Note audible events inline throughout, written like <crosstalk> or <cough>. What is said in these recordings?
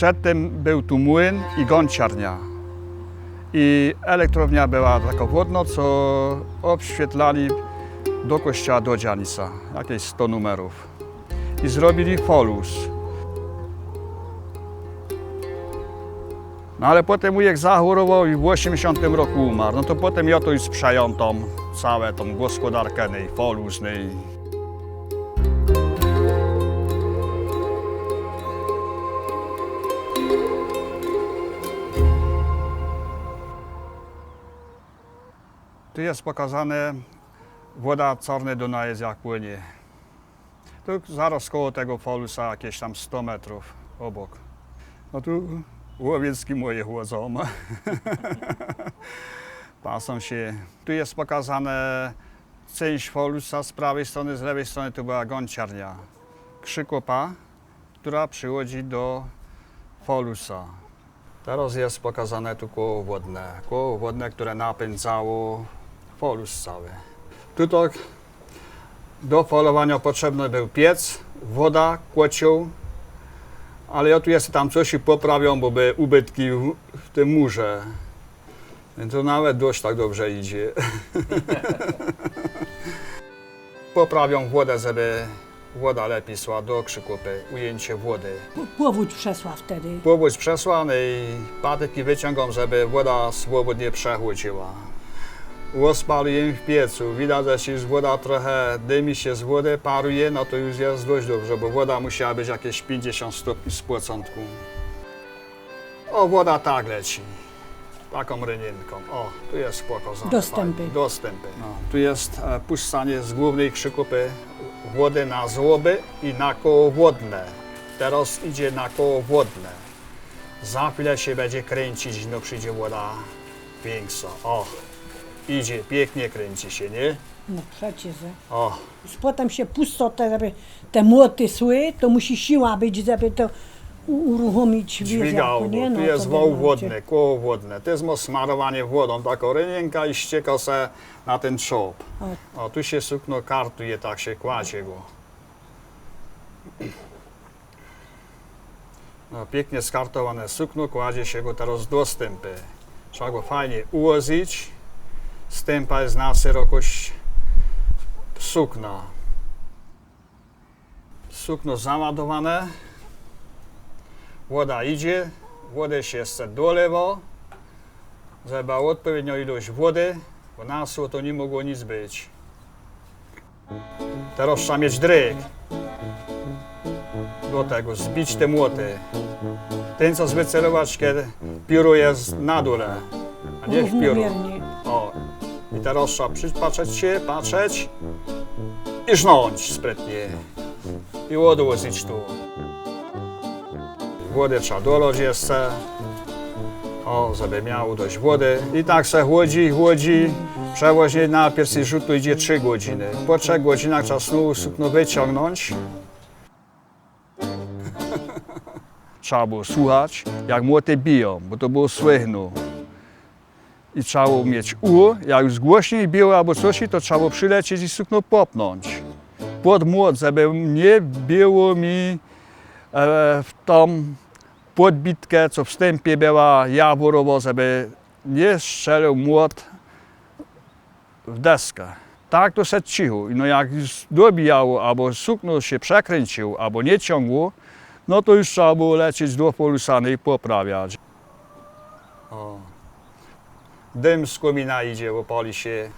Przedtem był tu młyn i gąciarnia. I elektrownia była taka wodna, co obświetlali do kościoła do Dzianica, jakieś 100 numerów. I zrobili folus. No ale potem wujek zachorował i w 80 roku umarł. No to potem ja to już sprzątam całe tą gospodarkę folus Tu jest pokazane woda Czarny Dunajec jak płynie. Tu zaraz koło tego folusa jakieś tam 100 metrów obok. No tu łowiecki moje chłodzą. <laughs> Pasą się. Tu jest pokazane część folusa z prawej strony, z lewej strony to była gąciarnia. Krzykopa, która przychodzi do folusa. Teraz jest pokazane tu koło wodne. Koło wodne, które napędzało folus cały. Tutaj do falowania potrzebny był piec, woda, kocioł, ale ja tu jest tam coś i poprawią, bo były ubytki w, w tym murze. Więc to nawet dość tak dobrze idzie. <laughs> Poprawią wodę, żeby woda lepiej szła do krzykupy, ujęcie wody. Powódź przesła wtedy. Powódź przesłany i patyki wyciągam, żeby woda swobodnie przechodziła. Rozpaliłem w piecu. Widać, że się już woda trochę dymi się z wody, paruje, no to już jest dość dobrze, bo woda musiała być jakieś 50 stopni z początku. O, woda tak leci. Taką rynierką. O, tu jest pokazane. Dostępy. fajnie. Dostępy. No, tu jest e, puszczanie z głównej przykupy wody na złoby i na koło wodne. Teraz idzie na koło wodne. Za chwilę się będzie kręcić, no przyjdzie woda większa. O, idzie, pięknie kręci się, nie? No przecież. O, Potem się pusto, te, żeby te młoty sły, to musi siła być, żeby to u- uruchomić. dźwigało, jako, nie? tu No, jest to woł wiadomo, wodny, koło wodne. To jest mo smarowanie wodą, taką rynka i ścieka se na ten czop. O, tu się sukno kartuje, tak się kładzie go. No, pięknie skartowane sukno, kładzie się go teraz do stępy. Trzeba go fajnie ułożyć. Stępa jest na szerokość sukna. Sukno załadowane. Woda idzie, się chce dolewa, żeby odpowiednią ilość wody, bo na to nie mogło nic być. Teraz trzeba mieć dryk. Do tego zbić te młoty. Ten co wycelować, kiedy pióro jest na dole, a nie w pióro. I teraz trzeba przypatrzeć się, patrzeć i żnąć sprytnie. I odłożyć tu. Wody trzeba dolać jeszcze. O, żeby miało dość wody. I tak se chłodzi, chłodzi. Przewozie na pierwszy rzut to idzie 3 godziny. Po 3 godzinach trzeba znowu sukno wyciągnąć. <laughs> Trzeba było słuchać, jak młoty biją, bo to było słychno i trzeba było mieć u, jak już głośniej biło albo coś, to trzeba było przylecieć i sukno popnąć. Pod młot, żeby nie było mi e, w tą podbitkę, co wstępie była jaworowo, żeby nie strzelił młot w deskę. Tak to szedł cicho. No jak dobijało, albo sukno się przekręcił, albo nie ciągło, no to już trzeba było lecieć do polusany i poprawiać. O. Dym z komina idzie, bo pali się,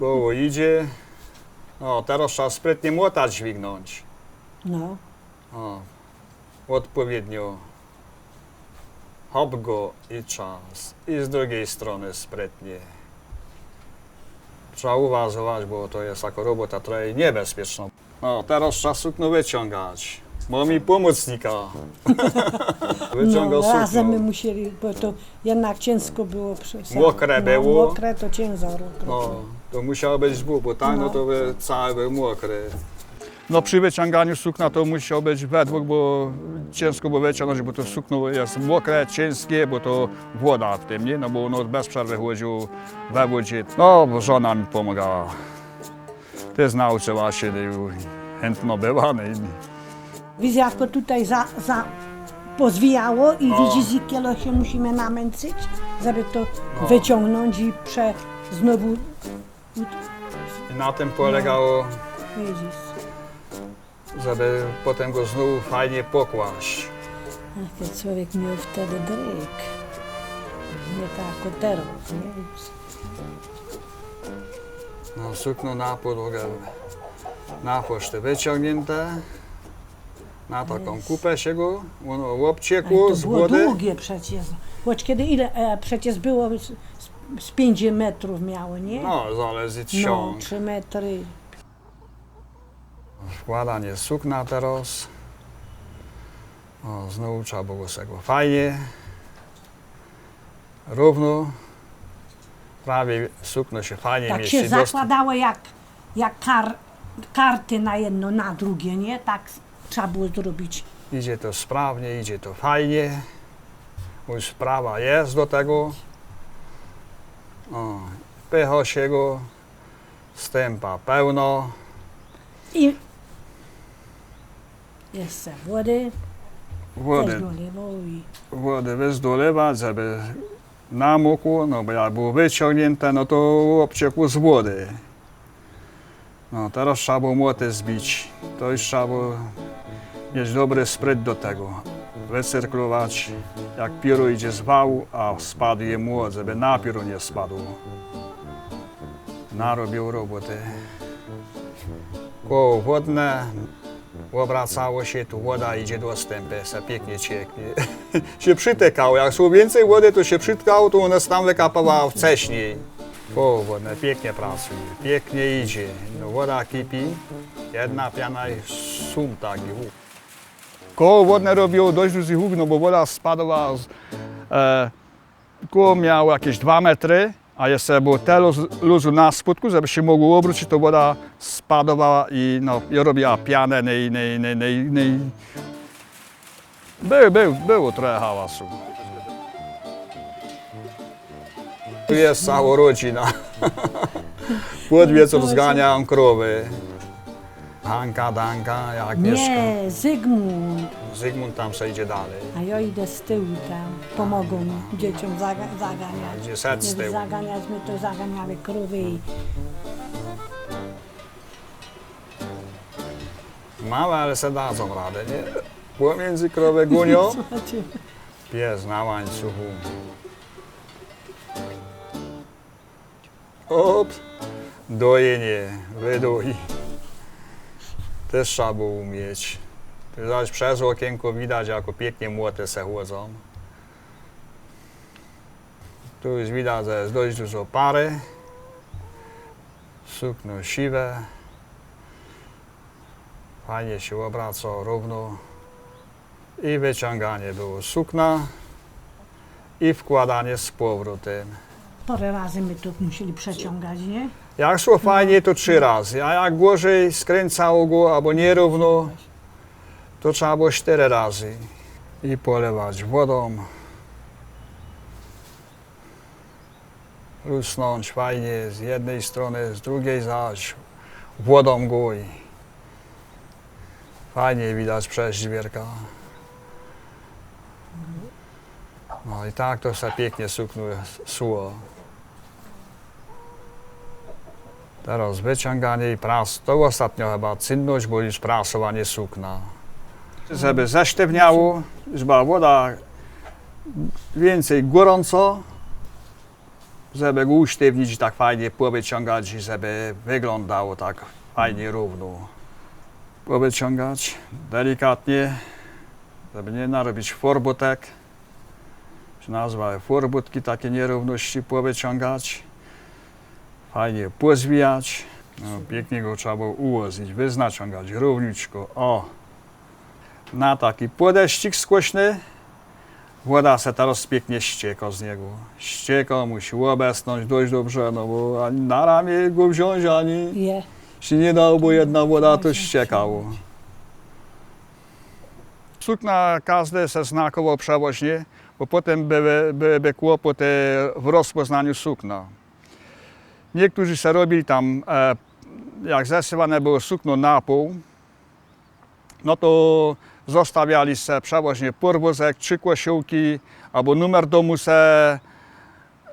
koło idzie. O, teraz trzeba sprytnie młota dźwignąć. No. O, odpowiednio. Hop go i czas. I z drugiej strony sprytnie. Trzeba uważać, bo to jest jako robota trochę niebezpieczna. No, teraz trzeba sukno wyciągać. Mi pomocnika. <laughs> Wyciągał no, razem my sukno. musieli, bo to jednak ciężko było przez. Mokre no, było. Mokre to ciężar. No, to musiało być dwóch, bo tak, no, No. to by cały był mokry. No przy wyciąganiu sukna to musiało być we dwóch, bo ciężko było wyciągnąć, bo to sukno jest mokre, ciężkie, bo to woda w tym, nie? No bo ono bez przerwy chodziło we wodzie. No, bo żona mi pomagała. Też nauczyła się, no chętno była. No, jako tutaj za, za pozwijało i widzisz, jakiego się musimy namęczyć, żeby to wyciągnąć i prze znowu, na tym polegało, widzisz. żeby potem go znowu fajnie pokłaść. Ten człowiek miał wtedy dryk. Nie tak teraz, nie? No, sukno na podłogę, na pocztę wyciągnięte, na taką kupę się go, to z było wody. długie przecież. Choć kiedy ile, e, przecież było z, z, z 5 metrów miało, nie? No, zależy no ciąg. 3 metry. Wkładanie sukna teraz. O, znowu trzeba było sobie go fajnie, równo. Prawie sukno się fajnie Tak mieści. się Dost- zakładało jak, jak kar, karty na jedno, na drugie, nie? Tak trzeba było zrobić. Idzie to sprawnie, idzie to fajnie. Już sprawa jest do tego. O, pycha się go, stępa pełno. I jeszcze wody, Wody, wody wyzdolewać, żeby namokło, no bo jak było wyciągnięte, no to obciekło z wody. No teraz trzeba było młoty zbić. To już trzeba było mieć dobry spryt do tego. Wycyrklować, jak pióro idzie z wału, a spadł je młot, żeby na pióro nie spadło. Narobił roboty. Koło wodne, obracało się, tu woda idzie do stępy, se pięknie cieknie. <laughs> się przytekało, jak było więcej wody, to się przytkało, to ona tam wykapała wcześniej. Koło wodne pięknie pracuje, pięknie idzie. No, woda kipi, jedna piana i sum taki. Koło wodne robiło dość duży huk, no bo woda spadła, z, e, koło miało jakieś dwa metry, a jeszcze było tyle luz- luzu na spódku, żeby się mogło obrócić, to woda spadowała i, no, i robiła pianę. No, i- no, i- no, i- i- był, był, było trochę hałasu. Tu jest cała rodzina. Pod wiecą zganiam krowy. Hanka, Danka, jak mieszka. nie, Zygmunt. Zygmunt tam se idzie dalej. A ja idę z tyłu tam, pomogą dzieciom zaga zaganiać. Idzie set z tyłu. zaganiać, my to zaganiały krowy i Małe, ale se dadzą radę, nie? Pomiędzy krowę gonią, <laughs> Słuchajcie, pies na łańcuchu. Op, dojenie, wydoi. Też trzeba było umieć. Zaś przez okienko widać, jak pięknie młoty se chłodzą. Tu już widać, że jest dość dużo pary. Sukno siwe. Fajnie się obraca równo. I wyciąganie było sukna i wkładanie z powrotem. Parę razy my to musieli przeciągać, nie? Jak szło fajnie, to trzy razy, a jak gorzej skręcało go albo nierówno, to trzeba było cztery razy. I polewać wodą. Rusnąć fajnie z jednej strony, z drugiej zaś wodą go fajnie widać przez dźwierka. No i tak to się pięknie sukno szło. Teraz wyciąganie i pras. To ostatnio chyba czynność, bo już prasowanie sukna. Żeby zesztywniało, żeby była woda więcej gorąco, żeby go usztywnić tak fajnie powyciągać i żeby wyglądało tak fajnie równo. Powyciągać delikatnie, żeby nie narobić forbotek. Się nazywa forbutki, takie nierówności powyciągać fajnie pozwijać. No, pięknie go trzeba było ułożyć, wyznaciągać równiutko. O! Na taki podeszcik skośny. Woda se teraz pięknie ścieka z niego. Ścieka, musi obecnąć dość dobrze, no bo ani na ramię go wziąć, ani Je. się nie dało, bo jedna woda to ściekało. Sukna każde se znakowo przewoźnie, bo potem były, byłyby kłopoty w rozpoznaniu sukna. Niektórzy se robili tam, e, jak zasywane było sukno na pół, no to zostawiali se przeważnie podwózek, trzy kosiłki, albo numer domu se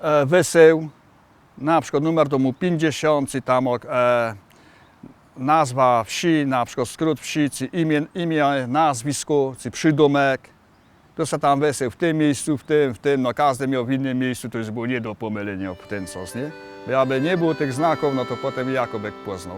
e, wysył, na przykład numer domu 50, i tam e, nazwa wsi, na przykład skrót wsi, czy imię, imię nazwisko, czy przydomek. To se tam wysył w tym miejscu, w tym, w tym, no każdy miał w innym miejscu, to już było nie do pomylenia w ten sos, nie? Aby nie było tych znaków, no to potem Jakubek poznał.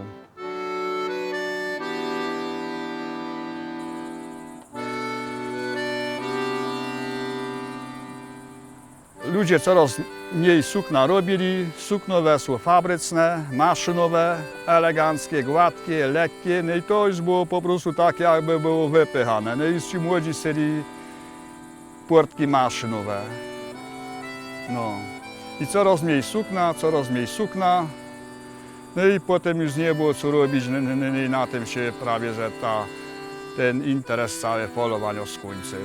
Ludzie coraz mniej sukna robili, sukno wesło fabryczne, maszynowe, eleganckie, gładkie, lekkie, no i to już było po prostu tak, jakby było wypychane. No i ci młodzi syli portki maszynowe. No. I coraz mniej sukna, coraz mniej sukna. No i potem już nie było co robić, i na tym się prawie, że ta, ten interes cały polowania skończył.